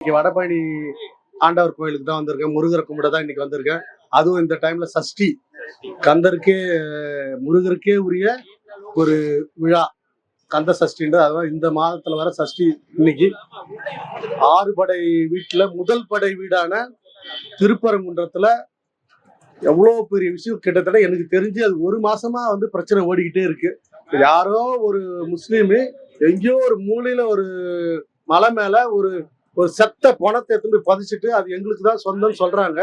இன்னைக்கு வடபழனி ஆண்டவர் கோயிலுக்கு தான் வந்திருக்கேன். முருகரை கும்பிட தான் இன்னைக்கு வந்திருக்கேன். அதுவும் இந்த டைம்ல சஷ்டி. கந்தருக்கே முருகருக்கே உரிய ஒரு விழா. கந்த சஷ்டின்றது அதான் இந்த மாதத்துல வர சஷ்டி இன்னைக்கு. ஆறு படை வீட்டுல முதல் படை வீடான திருப்பரங்குன்றத்துல எவ்வளோ பெரிய விஷயம். கிட்டத்தட்ட எனக்கு தெரிஞ்சு அது ஒரு மாசமா வந்து பிரச்சனை ஓடிக்கிட்டே இருக்கு. யாரோ ஒரு முஸ்லீமு எங்கேயோ ஒரு மூலையில ஒரு மலை மேல ஒரு ஒரு செத்த பணத்தை எடுத்து போய் பதிச்சுட்டு அது எங்களுக்கு தான் சொந்தம்னு சொல்றாங்க.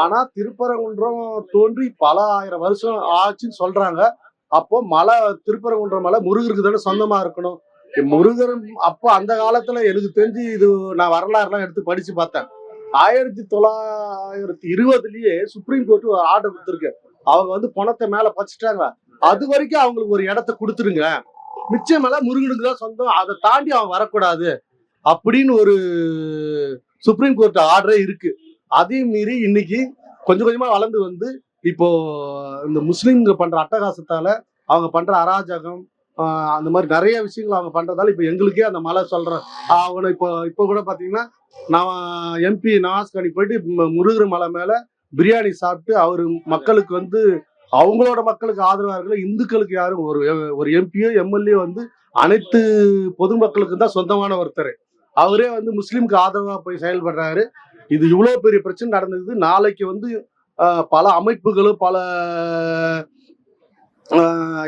ஆனா திருப்பரங்குன்றம் தோன்றி பல ஆயிரம் வருஷம் ஆச்சுன்னு சொல்றாங்க. அப்போ மலை திருப்பரங்குன்றம் மலை முருகருக்கு தானே சொந்தமா இருக்கணும். முருகர் அப்போ அந்த காலத்துல எனக்கு தெரிஞ்சு இது நான் வரலாறுலாம் எடுத்து படிச்சு பார்த்தேன். ஆயிரத்தி தொள்ளாயிரத்தி இருபதுலயே சுப்ரீம் கோர்ட் ஒரு ஆர்டர் கொடுத்துருக்கு. அவங்க வந்து பணத்தை மேல பச்சிட்டாங்க அது வரைக்கும் அவங்களுக்கு ஒரு இடத்த கொடுத்துருங்க மிச்சம் மேல முருகனுக்கு தான் சொந்தம். அதை தாண்டி அவன் வரக்கூடாது. அப்படின்னு ஒரு சுப்ரீம் கோர்ட் ஆர்டரே இருக்கு. அதையும் மீறி இன்னைக்கு கொஞ்சம் கொஞ்சமா வளர்ந்து வந்து இப்போ இந்த முஸ்லீம்ங்க பண்ற அட்டகாசத்தால அவங்க பண்ற அராஜகம் அந்த மாதிரி நிறைய விஷயங்கள் அவங்க பண்றதால இப்போ எங்களுக்கே அந்த மலை சொல்ற அவனை இப்போ இப்போ கூட பாத்தீங்கன்னா நான் எம்பி நவாஸ் கானி போயிட்டு முருகர் மலை மேல பிரியாணி சாப்பிட்டு அவர் மக்களுக்கு வந்து அவங்களோட மக்களுக்கு ஆதரவா இருக்கல இந்துக்களுக்கு யாரும் ஒரு ஒரு எம்பியோ எம்எல்ஏ வந்து அனைத்து பொதுமக்களுக்கு தான் சொந்தமான ஒருத்தர். அவரே வந்து முஸ்லீம்க்கு ஆதரவாக போய் செயல்படுறாரு. இது இவ்வளோ பெரிய பிரச்சனை நடந்தது. நாளைக்கு வந்து பல அமைப்புகளும் பல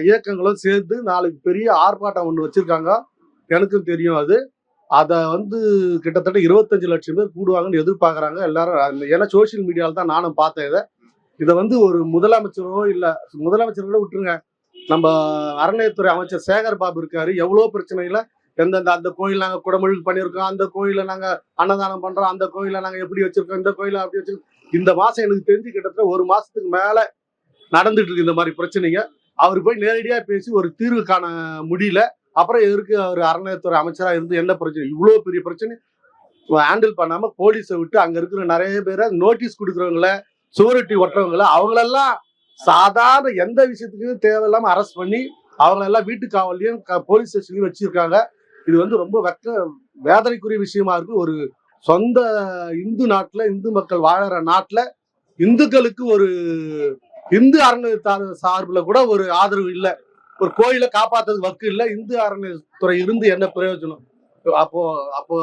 இயக்கங்களும் சேர்ந்து நாளைக்கு பெரிய ஆர்ப்பாட்டம் ஒன்று வச்சுருக்காங்க. எனக்கும் தெரியும் அது. அதை வந்து கிட்டத்தட்ட இருபத்தஞ்சு லட்சம் பேர் கூடுவாங்கன்னு எதிர்பார்க்குறாங்க. எல்லாரும் அந்த- ஏன்னா சோஷியல் மீடியாவில் தான் நானும் பார்த்தேன் இதை. இதை வந்து ஒரு முதலமைச்சரோ இல்லை முதலமைச்சரோட விட்டுருங்க. நம்ம அறநிலையத்துறை அமைச்சர் சேகர் பாபு இருக்காரு. எவ்வளோ பிரச்சனையில் எந்தெந்த அந்த கோயில் நாங்கள் குடமொழி பண்ணியிருக்கோம் அந்த கோயில நாங்கள் அன்னதானம் பண்றோம் அந்த கோயில நாங்கள் எப்படி வச்சிருக்கோம் இந்த கோயிலை அப்படி வச்சிருக்கோம். இந்த மாசம் எனக்கு தெரிஞ்சு கிட்டத்தட்ட ஒரு மாசத்துக்கு மேல நடந்துட்டு இருக்கு இந்த மாதிரி பிரச்சனைங்க. அவர் போய் நேரடியா பேசி ஒரு தீர்வு காண முடியல. அப்புறம் எதற்கு அவர் அறநிலையத்துறை அமைச்சரா இருந்து என்ன பிரச்சனை? இவ்வளோ பெரிய பிரச்சனை. ஹேண்டில் பண்ணாம போலீஸை விட்டு அங்க இருக்கிற நிறைய பேரை நோட்டீஸ் கொடுக்குறவங்கள சுவரட்டி ஒட்டுறவங்கள அவங்களெல்லாம் சாதாரண எந்த விஷயத்துக்கும் தேவையில்லாம அரெஸ்ட் பண்ணி அவங்களெல்லாம் வீட்டு காவல்லையும் போலீஸ் ஸ்டேஷன்லயும் வச்சிருக்காங்க. இது வந்து ரொம்ப வெக்க வேதனைக்குரிய விஷயமா இருக்கு. ஒரு சொந்த இந்து நாட்டுல இந்து மக்கள் வாழற நாட்டுல இந்துக்களுக்கு ஒரு இந்து அறநிலையத்தார் சார்பில் கூட ஒரு ஆதரவு இல்லை. ஒரு கோயிலை காப்பாத்துறதுக்கு வக்கு இல்ல. இந்து அறநிலையத்துறை இருந்து என்ன பிரயோஜனம்? அப்போ அப்போ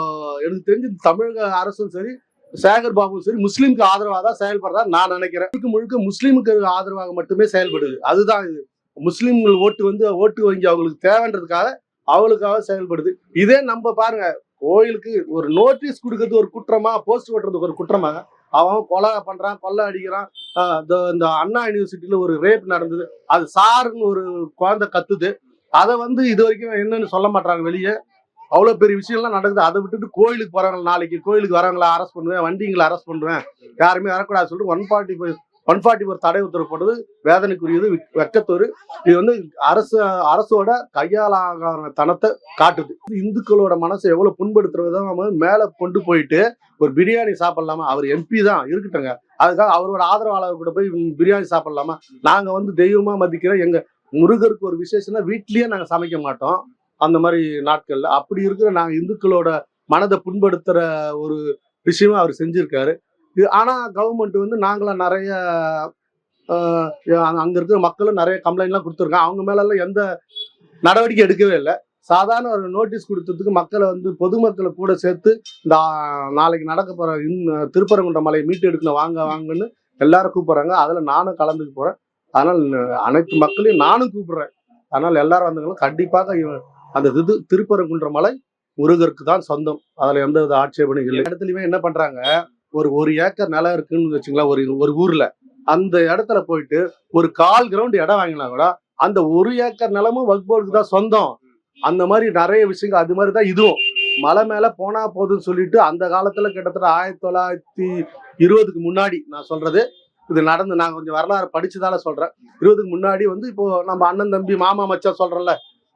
எனக்கு தெரிஞ்சு தமிழக அரசும் சரி சேகர் பாபுவும் சரி முஸ்லீமுக்கு ஆதரவாக தான் செயல்படுறதா நான் நினைக்கிறேன். முழுக்க முழுக்க முஸ்லீமுக்கு ஆதரவாக மட்டுமே செயல்படுது. அதுதான் இது. முஸ்லீம்கள் ஓட்டு வந்து ஓட்டு வங்கி அவங்களுக்கு தேவைன்றதுக்காக அவளுக்காக செயல்படுது. இதே நம்ம பாருங்க கோயிலுக்கு ஒரு நோட்டீஸ் கொடுக்கறது ஒரு குற்றமா போஸ்ட் ஓட்டுறதுக்கு ஒரு குற்றமாக அவன் கொலை பண்றான் கொள்ளை அடிக்கிறான் இந்த- இந்த அண்ணா யூனிவர்சிட்டியில ஒரு ரேப் நடந்தது அது சாருன்னு ஒரு குழந்தை கத்துது. அதை வந்து இது வரைக்கும் என்னன்னு சொல்ல மாட்டாங்க வெளியே. அவ்வளவு பெரிய விஷயம்லாம் நடக்குது. அதை விட்டுட்டு கோயிலுக்கு போறவங்க நாளைக்கு கோயிலுக்கு வரவங்கள அரெஸ்ட் பண்ணுவேன் வண்டிங்களை அரெஸ்ட் பண்ணுவேன் யாருமே வரக்கூடாது சொல்லிட்டு ஒன் ஃபார்ட்டி ஒன் ஃபார்ட்டி ஒரு தடை உத்தரவு போட்டது வேதனைக்குரியது வெக்கத்தோரு இது வந்து அரசு அரசோட கையாளாகாத தனத்தை காட்டுது. இந்துக்களோட மனசை எவ்வளவு புண்படுத்துறதை நம்ம மேலே கொண்டு போயிட்டு ஒரு பிரியாணி சாப்பிடலாமா? அவர் எம்பி தான் இருக்கட்டுங்க அதுக்காக அவரோட ஆதரவாளர் கூட போய் பிரியாணி சாப்பிடலாமா? நாங்க வந்து தெய்வமா மதிக்கிறோம். எங்க முருகருக்கு ஒரு விசேஷம்னா வீட்லயே நாங்க சமைக்க மாட்டோம். அந்த மாதிரி நாட்கள்ல. அப்படி இருக்கிற நாங்க இந்துக்களோட மனதை புண்படுத்துற ஒரு விஷயமா அவர் செஞ்சிருக்காரு. இது ஆனா கவர்மெண்ட் வந்து நாங்களாம் நிறைய அங்கே அங்க- இருக்கிற மக்களும் நிறைய கம்ப்ளைண்ட்லாம் கொடுத்துருக்காங்க. அவங்க மேல எல்லாம் எந்த நடவடிக்கை எடுக்கவே இல்லை. சாதாரண ஒரு நோட்டீஸ் கொடுத்ததுக்கு மக்களை வந்து பொதுமக்களை கூட சேர்த்து இந்த நாளைக்கு நடக்க போற இன் திருப்பரங்குன்ற மலையை மீட்டு எடுக்கணும் வாங்க வாங்கன்னு எல்லாரும் கூப்பிடுறாங்க. அதுல நானும் கலந்துக்க போறேன். அதனால் அனைத்து மக்களையும் நானும் கூப்பிடுறேன். அதனால் எல்லாரும் வந்தவங்களும் கண்டிப்பாக அந்த இது திருப்பரங்குன்ற மலை முருகருக்கு தான் சொந்தம். அதுல எந்த வித ஆட்சேபனும் இல்லை. இடத்துலயுமே என்ன பண்றாங்க ஒரு ஒரு ஏக்கர் நிலம் இருக்குன்னு வச்சுங்களேன் ஒரு ஒரு ஊர்ல. அந்த இடத்துல போயிட்டு ஒரு கால் கிரவுண்ட் இடம் வாங்கினா கூட அந்த ஒரு ஏக்கர் நிலமும் வக்போர்டுக்கு தான் சொந்தம். அந்த மாதிரி நிறைய விஷயங்கள் அது மாதிரி தான் இதுவும். மலை மேல போனா போதுன்னு சொல்லிட்டு அந்த காலத்துல கிட்டத்தட்ட ஆயிரத்தி தொள்ளாயிரத்தி இருபதுக்கு முன்னாடி நான் சொல்றது இது நடந்து நான் கொஞ்சம் வரலாறு படிச்சதால சொல்றேன். இருபதுக்கு முன்னாடி வந்து இப்போ நம்ம அண்ணன் தம்பி மாமா மச்சான் சொல்றோம்ல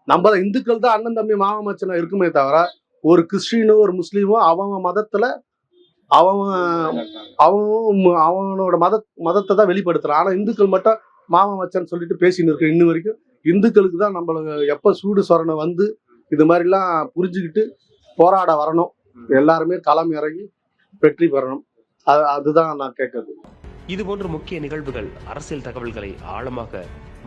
நம்ம தான் இந்துக்கள் தான் அண்ணன் தம்பி மாமா மச்சனா இருக்குமே தவிர ஒரு கிறிஸ்டினோ ஒரு முஸ்லீமோ அவங்க மதத்துல அவன் அவன் அவனோட மத மதத்தை தான் வெளிப்படுத்துறான் ஆனா இந்துக்கள் மட்டும் மாமன் வச்சான்னு சொல்லிட்டு பேசின்னு இருக்கு இன்ன வரைக்கும் இந்துக்களுக்கு தான் நம்மளுக்கு எப்ப சூடு சொரணை வந்து இது மாதிரிலாம் புரிஞ்சுக்கிட்டு போராட வரணும். எல்லாருமே களம் இறங்கி வெற்றி பெறணும். அது அதுதான் நான் கேட்கறது இதுபோன்ற முக்கிய நிகழ்வுகள் அரசியல் தகவல்களை ஆழமாக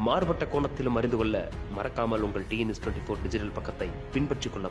மாறுபட்ட கோணத்திலும் அறிந்து கொள்ள மறக்காமல் உங்கள் டிஎன்எஸ் டுவெண்ட்டி ஃபோர் டிஜிட்டல் பக்கத்தை பின்பற்றிக் கொள்ள